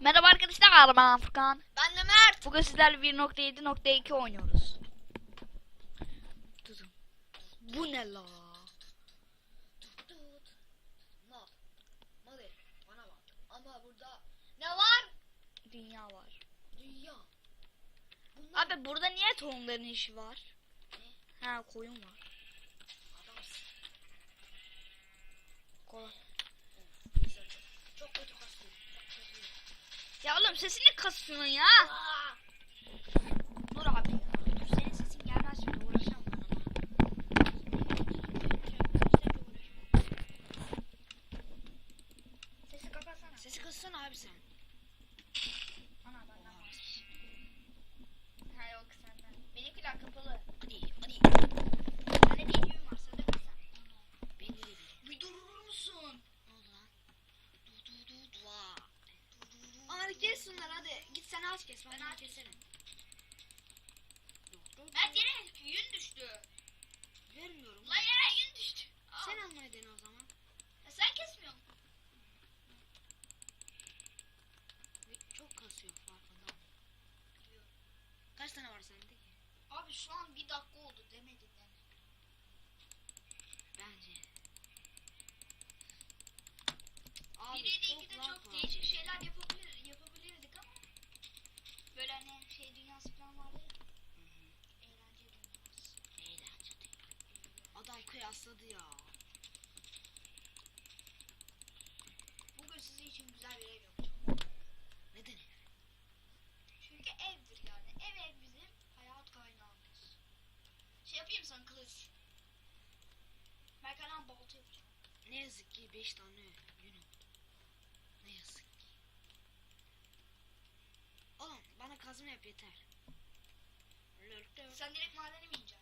Merhaba arkadaşlar ben Furkan. Ben de Mert. Bugün sizlerle 1.7.2 oynuyoruz. Bu ne la? Ama burada ne var? Dünya var. Dünya. Bunlar Abi burada niye tohumların işi var? Ne? Ha koyun var. adamsın. Kolay. Çok kötü. Ya oğlum sesini kasıyorsun ya. Aa! Dur abi. Dur senin sesin gelmez şimdi uğraşamam. Sesi kapatsana. Sesi kıssana abi sen. Ana benden var. Ha yok senden. Benimkiler kapalı. Hadi hadi. Bende bir düğüm var sende kaç tane? Beni de bil. Bir durur musun? Ne oldu lan? Du du du du. Vaa. Onları kessinler hadi. Git sen ağaç kes. Ben ağaç keserim. Mert yere yün düştü. Vermiyorum. Lan yere yün düştü. Aa. Sen almayı dene o zaman. Ya sen kesmiyor musun? Ve Çok kasıyor farkında. Kaç tane var sende ki? Abi şu an bir dakika oldu demedin deme. Bence. Abi Bir de çok iki de lag çok var. değişik şeyler yapabilir, yapabilirdik ama böyle hani şey dünyası falan vardı ya. Hı hı. Eğlence dünyası. Eğlence değil. Adam kıyasladı ya. Bugün sizin için güzel bir ev yapacağım. Neden ev? Çünkü evdir yani. Ev ev bizim hayat kaynağımız. Şey yapayım sana kılıç. Belki anam balta yapacağım. Ne yazık ki 5 tane yün oldu. Ne yazık ki. Oğlum bana kazma yap yeter. Sen direkt madene mi ineceksin?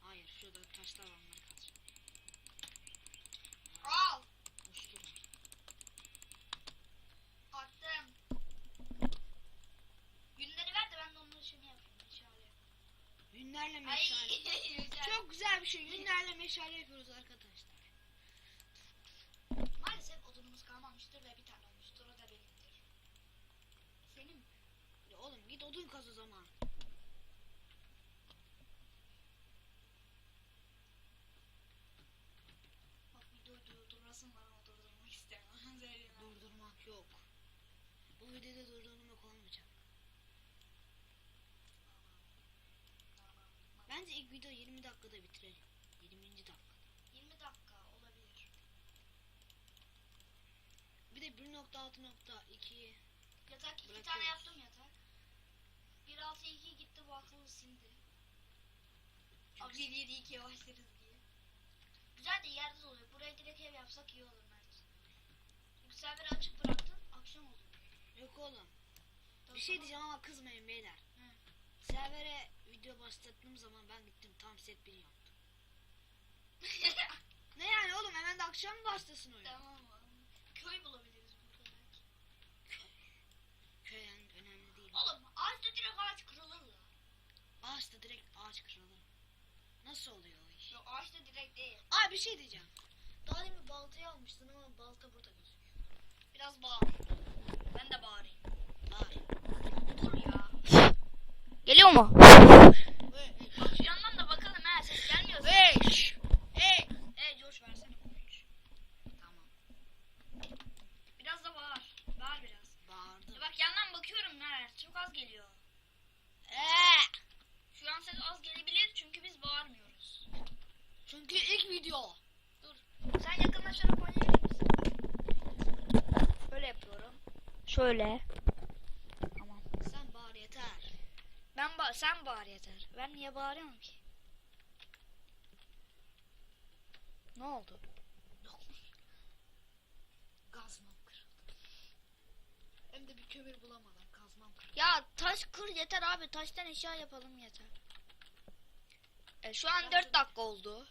Hayır şurada taşlar var onları kazacağım. Al. Uçtu lan. Attım. Günleri ver de ben de onları şunu yapayım. Meşale. Yünlerle Ay meşale. güzel. Çok güzel bir şey. Yünlerle meşale yapıyoruz arkadaşlar. Maalesef odunumuz kalmamıştır ve bir tane olmuştur. O da benimdir. Senin mi? Ya oğlum git odun kaz o zaman. Bak videoyu durdurasın var ama durdurmak istemem. Durdurmak yok. Bu videoda durdurmak olmayacak. Bence ilk video 20 dakikada bitirelim. 20. dakika. 20 dakika olabilir. Bir de 1.6.2 Yatak iki Bırakıyoruz. tane yaptım yatak. 1.6.2 gitti bu akıllı sindi. Abi 1.7.2'ye başlarız diye. Güzel de yerde de oluyor. Buraya direkt ev yapsak iyi olur Mert. Çünkü serveri açık bıraktın akşam oluyor. Yok oğlum. Tabii Bir şey diyeceğim ama kızmayın beyler. Hı. Servere video başlattığım zaman ben gittim tam set 1 yaptım. Ne yani oğlum hemen de akşam mı başlasın oyun? tamam abi. Köy bulabiliriz burada belki. Köy yani önemli değil. Oğlum ağaçta direkt ağaç kırılır la. Ağaçta direkt ağaç kırılır. Nasıl oluyor o iş? Yok ağaçta direkt değil. Aa bir şey diyeceğim. Daha demin baltayı almıştın ama balta burada gözüküyor. Biraz bağır. Ben de bağırayım. Var. Dur ya. Geliyor mu? Bak şu yandan da bakalım ha ses gelmiyor. Beş. Hey. Hey Coş versene konuş. Tamam. Biraz da bağır. Bağır biraz. Bağırdım. Ya bak yandan bakıyorum ha çok az geliyor. Eee. Şu an ses az gelebilir çünkü biz bağırmıyoruz. Çünkü ilk video. Dur. Sen yakınlaşarak oynayabilir misin? Böyle yapıyorum. Şöyle. Tamam. Sen bağır yeter. Ben ba sen bağır yeter. Ben niye bağırıyorum ki? Ne oldu? Kazmam kırıldı. Hem de bir kömür bulamadan kazmam kırıldı. Ya taş kır yeter abi. Taştan eşya yapalım yeter. E, şu an 4 dakika oldu.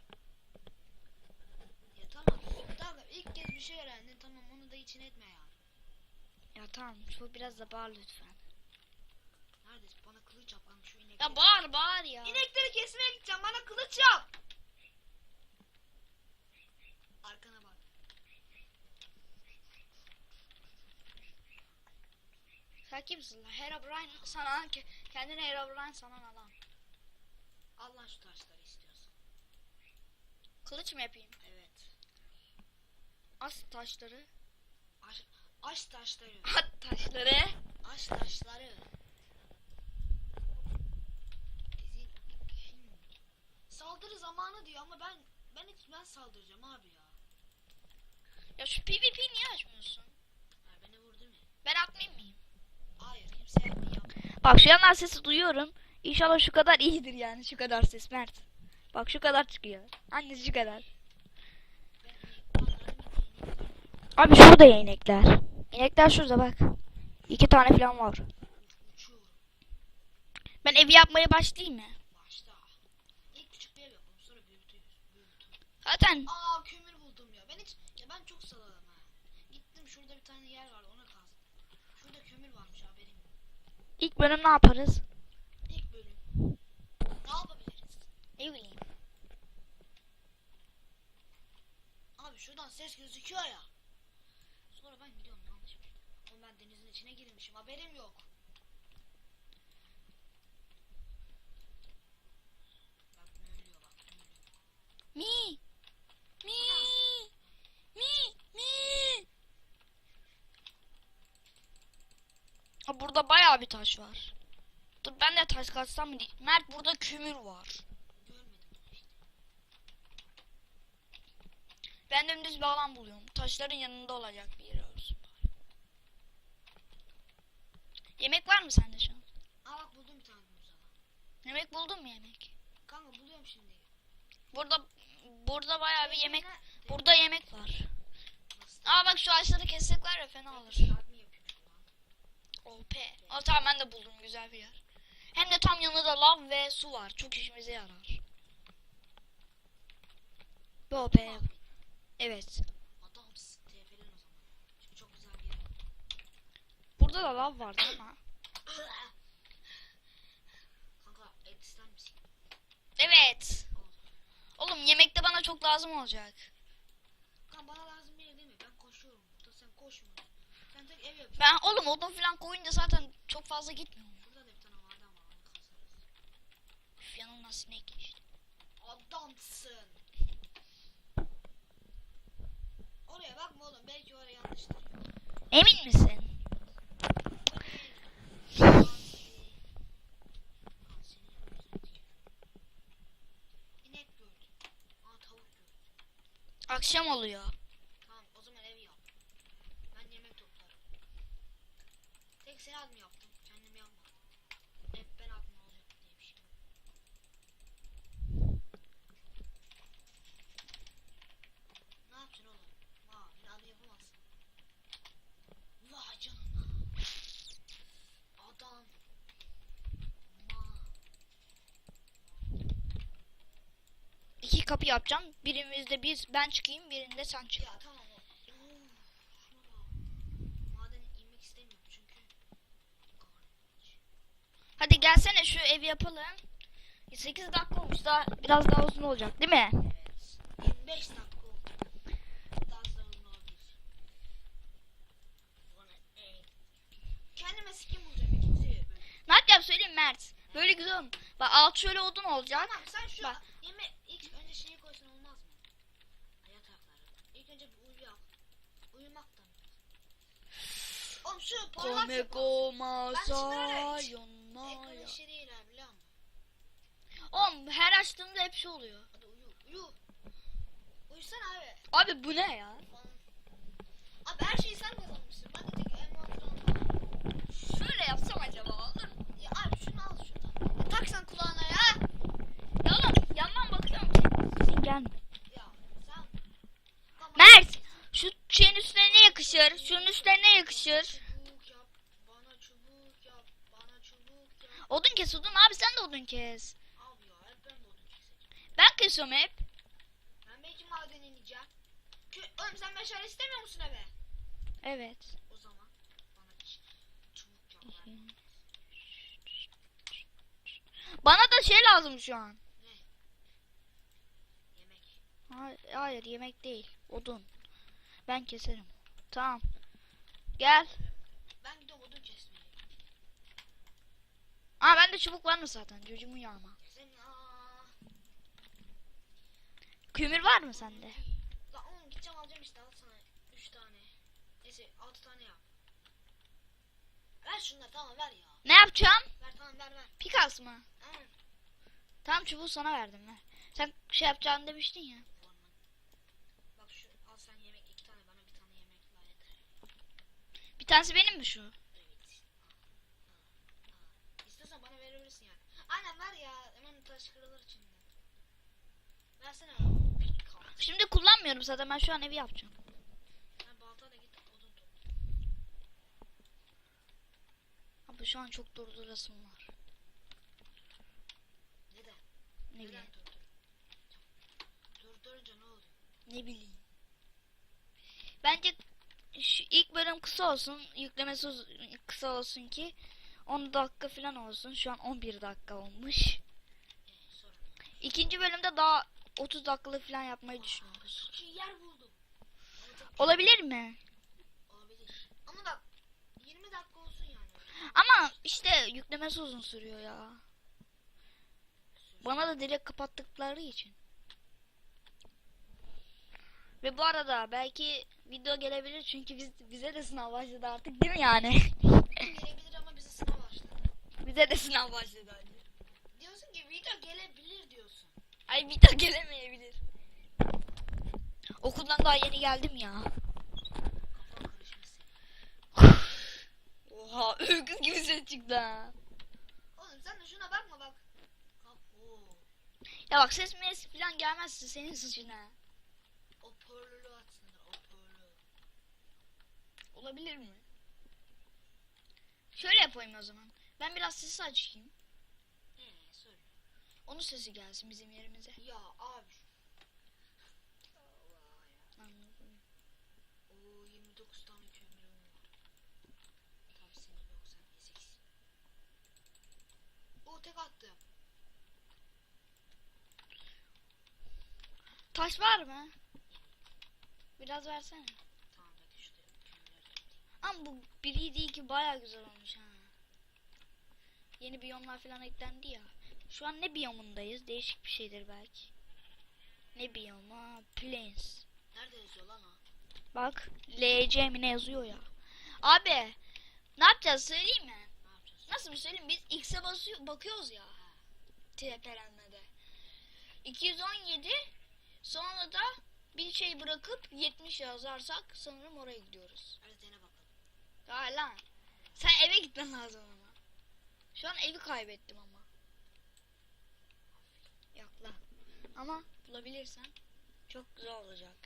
Ya tamam. Tamam ilk kez bir şey öğrendin tamam onu da için etme ya. Ya tamam. Şu biraz da bağır lütfen. Neredesin? Bana kılıç yap lan şu inekleri. Ya bağır bağır ya. İnekleri kesmeye gideceğim bana kılıç yap. Arkana bak. Sen kimsin lan? Herobrine sana kendine Herobrine sanan adam. Al lan şu taşları istiyorsan. Kılıç mı yapayım? Evet. As taşları. Aş, aş taşları. At taşları. Aş taşları. Saldırı zamanı diyor ama ben ben hiç ben saldıracağım abi ya. Ya şu PvP niye açmıyorsun? Ha, beni vurdu mu? Ben atmayayım mıyım? Hayır kimse yapmıyor. Bak şu yandan sesi duyuyorum. İnşallah şu kadar iyidir yani şu kadar ses Mert. Bak şu kadar çıkıyor. Annesi şu kadar. Abi şurada ya inekler. Şurada bak. İki tane falan var. Ben evi yapmaya başlayayım mı? Başta. İlk küçük bir ev yapalım sonra büyütürüz. Büyütürüz. Zaten Aa kömür buldum ya. Ben hiç ya ben çok salalım ha. Gittim şurada bir tane yer vardı ona kazdım. Şurada kömür varmış haberim yok. ilk bölüm ne yaparız? İlk bölüm. Ne yapabiliriz? Ne bileyim. Abi şuradan ses gözüküyor ya. Sonra ben gidiyorum yanlış mı? Oğlum ben denizin içine girmişim haberim yok. Bak ne ölüyor bak ne ölüyor. Mi. Mi. Mi. Mi. Ha, burada bayağı bir taş var. Dur ben de taş katsam mı. Mert burada kömür var. Görmedim onu işte. Ben dümdüz bir alan buluyorum. Taşların yanında olacak bir yer olsun bari. Yemek var mı sende şu an? Aa bak buldum bir tane buzağı. Yemek buldun mu yemek? Kanka buluyorum şimdi. Burada burada bayağı bir yemek burada yemek var. Aa bak şu ağaçları kessek var ya fena olur. OP. Aa tamam ben de buldum güzel bir yer. Hem de tam yanında lav ve su var. Çok işimize yarar. Bu OP. Evet. Adamsın TF'len o zaman. Çünkü çok güzel bir yer. Burada da lav et ister misin? Evet. Oğlum yemekte bana çok lazım olacak. Kanka bana lazım değil mi? Ben koşuyorum burada sen koşma. Sen tek ev yap. Ben oğlum odun falan koyunca zaten çok fazla gitmiyor. Burada da bir tane var kazarız. Üf, yanına sinek işte. Adamsın. Oraya bakma oğlum belki oraya yanlıştır. Emin misin? Oluyor. Tamam o zaman ev yap. Ben yemek toplarım. Tek seni admin yaptım. Kendim yapmadım. Hep ben admin olacak diye bir şey. yok. Ne yapacaksın oğlum? Vay beni admin yapamazsın. Vay canına. Adam. Ma. İki kapı yapacağım. Birimizde biz ben çıkayım, birinde sen çık. Ya tamam. Hadi gelsene şu evi yapalım. 8 dakika olmuş daha biraz daha uzun olacak değil mi? Evet. 25 dakika. Kendime skin bulacağım ikinci. Ne yapacağım söyleyeyim Mert. Böyle güzel olmuş. Bak alt şöyle odun olacak. Tamam sen şu Bak. Yeme ilk önce şeyi koysan olmaz mı? Yatakları. İlk önce bir uyu yap. Uyumak da mı? Oğlum şu parlak yapalım. Ekran işi değil abi biliyor musun? Oğlum her açtığımda hep şey oluyor. Hadi uyu uyu. Uyusana abi. Abi bu ne ya? Abi her şeyi sen kazanmışsın. Ben de tek envanterim Şöyle yapsam acaba olur mu? Ya abi şunu al şuradan. Ya tak sen kulağına. Ya bakıyorum. Sesin gelme. Mert şu şeyin üstüne ne yakışır? Şunun üstüne ne yakışır? Odun kes odun abi sen de odun kes. Abi ya hep ben de odun keseceğim. Ben kesiyorum hep. Ben belki maden ineceğim. Kö Oğlum sen meşale istemiyor musun eve? Evet. O zaman bana ç- çubuk yap. ver. Bana da şey lazım şu an. Hayır, hayır yemek değil. Odun. Ben keserim. Tamam. Gel. Ben gidiyorum odun kesmeye. çubuk var mı zaten? Çocuğumun aa. Kömür var mı sende? Lan oğlum gideceğim alacağım işte al sana 3 tane. Neyse 6 tane yap. Ver şunları tamam ver ya. Ne yapacağım? Ver tamam ver ver. Pikas mı? Tamam. Tamam çubuğu sana verdim ver. Sen şey yapacağını demiştin ya. Orman. Bak şu al sen yemek 2 tane bana bir tane yemek daha yeter. Bir tanesi benim mi şu? Evet. İstiyorsan bana verebilirsin yani. Aynen ver ya hemen taş kırılır içinden. Versene. Şimdi kullanmıyorum zaten ben şu an evi yapacağım. Abi şu an çok durdurasım var. Neden? Ne Neden bileyim. durdur? Durdurunca ne oluyor? Ne bileyim. Bence şu ilk bölüm kısa olsun. Yüklemesi uz- kısa olsun ki 10 dakika falan olsun. Şu an 11 dakika olmuş. İkinci bölümde daha 30 dakikalık falan yapmayı düşünüyoruz. Yer buldum. Olabilir mi? olabilir. Ama bak 20 dakika olsun yani. Ama işte yüklemesi uzun sürüyor ya. Bana da direkt kapattıkları için. Ve bu arada belki video gelebilir çünkü biz bize de sınav başladı artık değil mi yani? Gelebilir ama bize sınav başladı. bize de sınav başladı hadi. Diyorsun ki video gelebilir diyorsun. Ay video gelemeyebilir. Okuldan daha yeni geldim ya. Oha öküz gibi ses çıktı ha. Oğlum sen de şuna bakma bak. Ya bak ses mes falan gelmezse senin suçun ha. O porlulu atsınlar o porlu. Olabilir mi? Şöyle yapayım o zaman. Ben biraz sesi açayım. Eee söyle. Onun sesi gelsin bizim yerimize. Ya abi. Anladım. Oo 29 tane kömürüm var. Tabii senin yok sen eziksin. Oo tek attım. Taş var mı? Biraz versene. Tamam hadi şurada kömürleri toplayayım. Ama bu biri değil ki baya güzel olmuş ha. Yeni biyomlar falan eklendi ya. Şu an ne biyomundayız? Değişik bir şeydir belki. Ne biyomu? Plains. Nerede yazıyor lan o? Bak LC mi ne yazıyor ya. Abi ne yapacağız söyleyeyim mi? Nasıl bir söyleyeyim biz X'e basıyor, bakıyoruz ya. TPR'de. 217 sonra da bir şey bırakıp 70 yazarsak sanırım oraya gidiyoruz. Bakalım. Ya lan. Sen eve gitmen lazım ama. Şu an evi kaybettim ama. Yok lan. Ama bulabilirsen çok güzel olacak.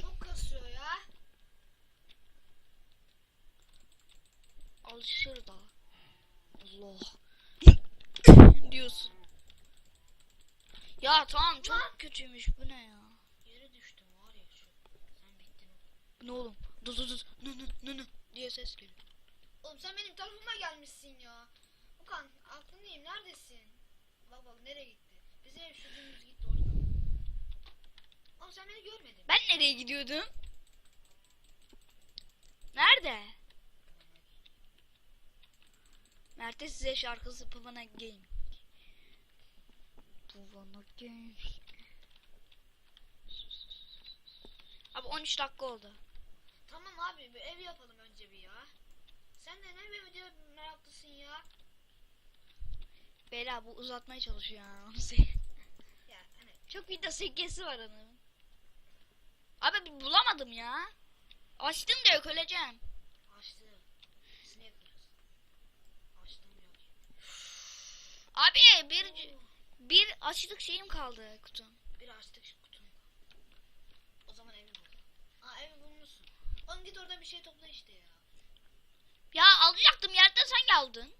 Çok kasıyor ya. Alışır da. Allah. diyorsun. Ya tamam çok kötüymüş bu ne ya? Yere düştüm var ya şu. Sen bittin oğlum. Bu ne oğlum? Dur dur dur. Nı nı nı nı diye ses geliyor. Oğlum sen benim tarafıma gelmişsin ya. Okan aklındayım neredesin? Bak bak nereye gitti? Bizim ev şu dümdüz gitti orada. Oğlum sen beni görmedin. Ben nereye gidiyordum? Nerede? Mert'e size şarkısı Pavana Game. Pavana Game. Abi 13 dakika oldu. Tamam abi bir ev yapalım önce bir ya. Sen de ne bir video meraklısın ya. Beyler bu uzatmaya çalışıyor söyleyeyim. Ya hani Çok video sekesi var hanım. Abi bir bulamadım ya. Açtım da yok öleceğim. açtı. Sinek biraz. Açtım yok. Abi bir bir açlık şeyim kaldı kutum. Bir açtık şu kutumu. O zaman evi bul. Aa evi bulmuşsun. Oğlum git orada bir şey topla işte ya. Ya alacaktım yerden sen aldın.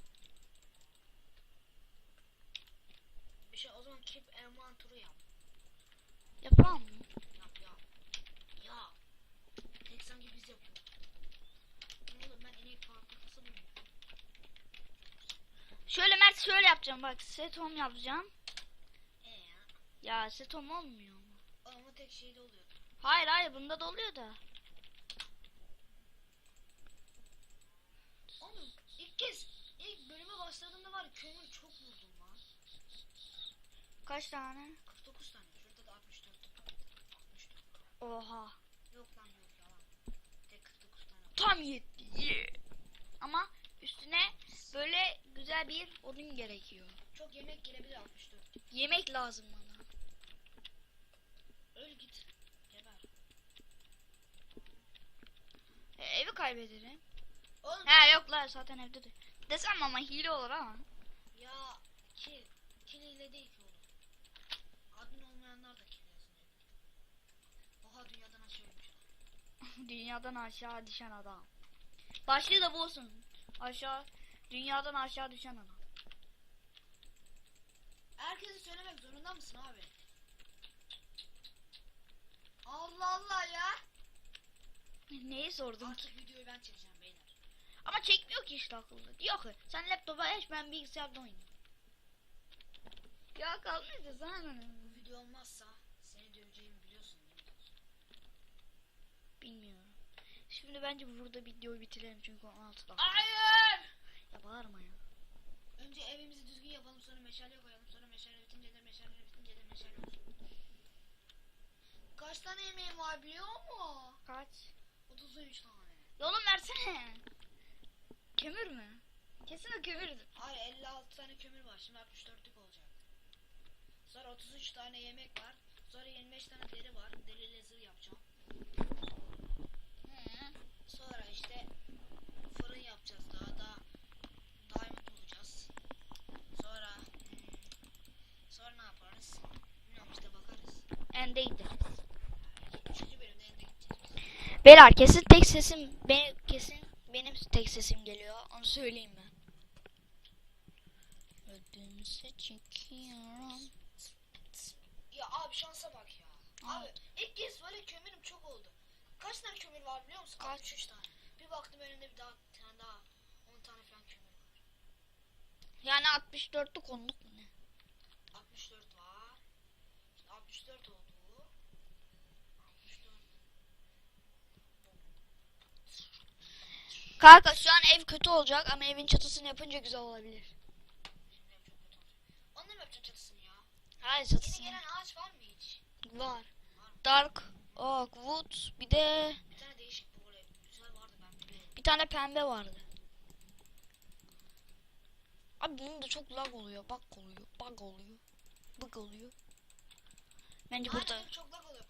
Bir şey o zaman keep elman turu yap. Yapamam mı? Yap yap. Ya. Tek sanki biz yapıyoruz. Oğlum ben inek fabrikası buldum. Şöyle Mert şöyle yapacağım bak set home yapacağım. E ya. Ya set home olmuyor mu? Ama tek şeyde oluyor. Hayır hayır bunda da oluyor da. kömür çok buldum lan. Kaç tane? 49 tane. Şurada da 64 var. 64 var. Oha. Yok lan yok yalan. Tek 49 tane. Tam yetti. Yeah. Ama üstüne böyle güzel bir odun gerekiyor. Çok yemek gelebilir 64. Yemek lazım bana. Öl git. Geber. E, evi kaybederim. Oğlum He yok la zaten evdedir. Desem ama hile olur ama. ya kil. Kil ile değil ki oğlum. Admin olmayanlar da kil yazıyor. Oha dünyadan aşağıymış. Dünyadan aşağı düşen adam. Başlığı da bu olsun. Aşağı dünyadan aşağı düşen adam. Herkese söylemek zorunda mısın abi? Allah Allah ya. Neyi sordum ki? Artık videoyu ben çekeceğim beyler. Ama çekmiyor ki işte akıllı. Diyor ki sen laptopa aç ben bilgisayarda oynayayım. Ya kalmıştı sana. Bu video olmazsa seni döveceğimi biliyorsun değil mi? Bilmiyorum. Şimdi bence burada videoyu bitirelim çünkü 16 dakika. Hayır. Ya bağırma ya. Önce evimizi düzgün yapalım sonra meşale koyalım sonra meşale bitince de meşale bitince de meşale. Kaç tane yemeğim var biliyor musun? Kaç? 33 tane. Yolun versene. Kömür mü? Kesin o kömürdür. Hayır 56 tane kömür var şimdi 64'lük olacak. Sonra 33 tane yemek var. Sonra 25 tane deri var. Deri zırh yapacağım. Sonra işte fırın yapacağız daha da diamond bulacağız. Sonra hmm, sonra ne yaparız? Bilmiyorum işte bakarız. Ende gideriz. Üçüncü bölümde ende gideceğiz. Beyler kesin tek sesim benim kesin benim tek sesim geliyor. Onu söyleyeyim ben. Ödümse çekiyorum. Ya abi şansa bak ya. Abi ilk kez böyle kömürüm çok oldu. Kaç tane kömür var biliyor musun? Kaç? 63 tane. Bir baktım önümde bir daha bir tane daha 10 tane falan kömür var. Yani 64'lü konuluk mu ne? 64 var. Şimdi 64 oldu. 64. Kanka şu an ev kötü olacak ama evin çatısını yapınca güzel olabilir. Onu mı yapacaksın çatısını ya? Hayır Yeni çatısını gelen ağaç var mı hiç? var. Dark Oak Wood bir de Bir tane değişik böyle güzel vardı ben biliyorum. bir tane pembe vardı. Abi bunun da çok lag oluyor. Bug oluyor. Bug oluyor. Bug oluyor. Bence burada. Aynen, çok lag oluyor.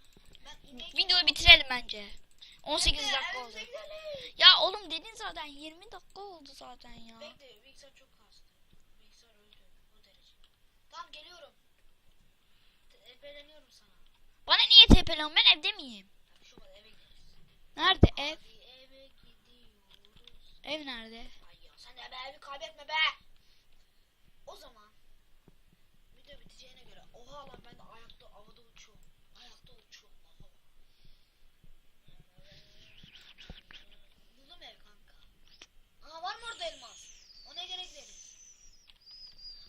Ben. Videoyu bitirelim bence. 18 Bekle, dakika oldu. Ya oğlum dedin zaten 20 dakika oldu zaten ya. Bekle bilgisayar çok kastı. Bilgisayar öldü o derece. Tamam geliyorum. Tepeleniyorum sana. Bana niye tepeliyorsun ben evde miyim? Şu kadar eve gideriz. Nerede ev? Hadi eve gidiyoruz. Ev nerede? Ay ya sen de be evi kaybetme be. O zaman video biteceğine göre oha lan ben de ayakta havada uçuyorum. Ayakta uçuyorum oha. Buldum ev kanka. Aa var mı orada elmas? Ona göre gideriz.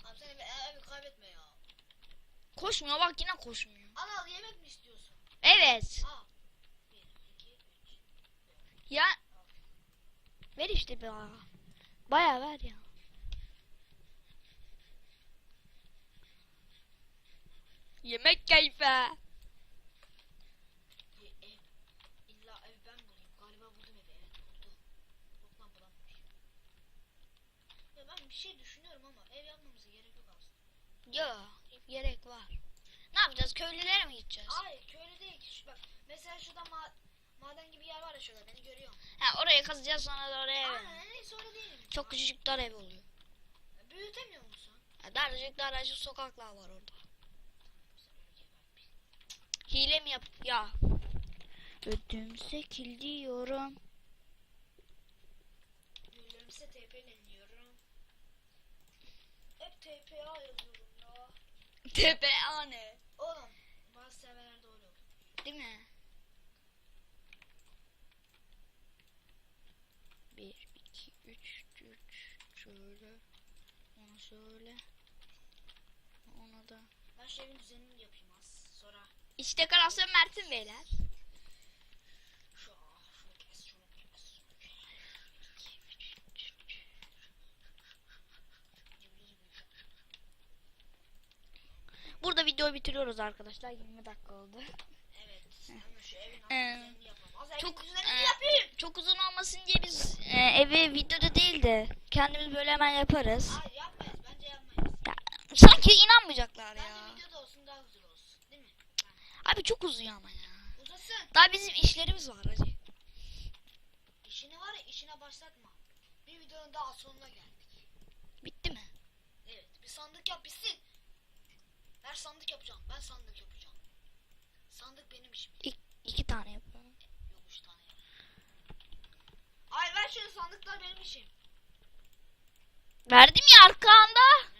Abi sen evi, evi kaybetme ya. Koşmuyor bak yine koşmuyor. Al al yemek mi istiyorsun? Evet. Al. 1, 2, 3. Ya ver işte be. Baya ver ya. Yemek keyfi. Ev. İlla ev Ya gerek var. Ne yapacağız? Köylülere mi gideceğiz? Hayır köylü değil ki. Şu, bak mesela şurada ma maden gibi yer var ya şurada beni görüyor. Ha oraya kazacağız sonra da oraya Aynen ver. neyse öyle değil. Çok küçücük dar ev oluyor. Büyütemiyor musun? Ha, daracık daracık sokaklar var orada. Hile mi yap? Ya. Ödüm sekil diyorum. Güllerimize TP'leniyorum. Hep TPA yazıyorum ya. Tepe ane. Oğlum bazı serverlerde öyle oluyor. Değil mi? Bir, iki, üç, üç. Şöyle. Onu şöyle. Ona da. Ben şu evin düzenini yapayım az. Sonra İç dekorasyon Mert'in beyler. şu aa, şunu kes şunu kes. Cıbılı cıbılı. Videoyu bitiriyoruz arkadaşlar. 20 dakika oldu. Evet. Ama şu evin Ee. Az evin çok- yapayım. Çok uzun olmasın diye biz e, evi videoda değil de kendimiz böyle hemen yaparız. Hayır yapmayız. Bence yapmayız. Ya, sanki inanmayacaklar ya. Bence videoda olsun daha güzel olsun. Değil mi? Abi çok uzuyor ama ya. Uzasın. Daha bizim işlerimiz var hacı. İşini var ya işine başlatma. Bir videonun daha sonuna geldik. Bitti mi? Evet. Bir sandık yap bitsin. Ben sandık yapacağım. Ben sandık yapacağım. Sandık benim işim. İk, iki tane yapalım. Yok üç tane yap. Ay ver şöyle sandıklar benim işim. Verdim ya arkanda.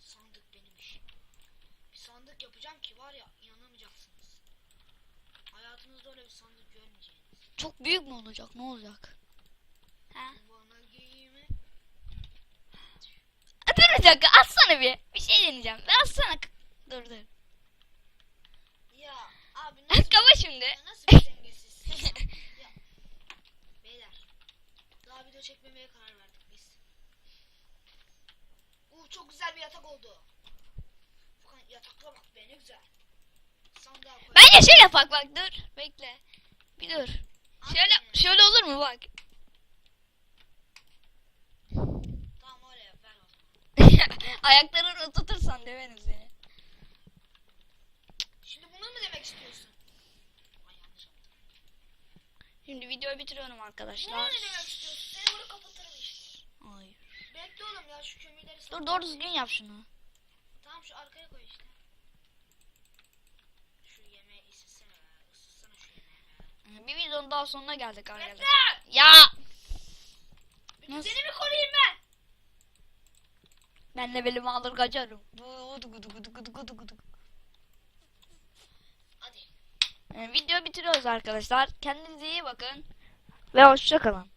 Sandık benim işim. Bir sandık yapacağım ki var ya inanamayacaksınız. Hayatınızda öyle bir sandık görmeyeceğiniz. Çok büyük mü olacak? Ne olacak? Ha? Bana giyimi. Dur bir dakika atsana bir. Bir şey deneyeceğim. Ben atsana. Dur dur. Ya abi nasıl, Kaba şimdi. nasıl bir dengesizsin ya? Beyler. Daha video çekmemeye karar verdik biz. Uh çok güzel bir yatak oldu. Furkan yataklara bak be ne güzel. Sandığa koy. Bence şöyle bak bak dur. Bekle. Bir dur. Şöyle şöyle olur mu bak. Tamam öyle yap ver o zaman. Ayaklarını tutursan döverim seni. Şimdi bunu mu demek istiyorsun? Şimdi videoyu bitiriyorum Bunu arkadaşlar. ne demek istiyorsun? Seni burada kapatırım işte. Hayır. Bekle oğlum ya şu kömürleri Dur doğru düzgün yap şunu. Tamam şu arkaya koy işte. Şu yemeği ısıtsana be. Isıtsana şu yemeği be. Bir videonun daha sonuna geldik arkadaşlar. Bekle! Ya. Nasıl? Seni mi koruyayım ben? Ben de belimi alır kaçarım. Hadi. Ee, Video bitiriyoruz arkadaşlar. Kendinize iyi bakın. Ve hoşça kalın.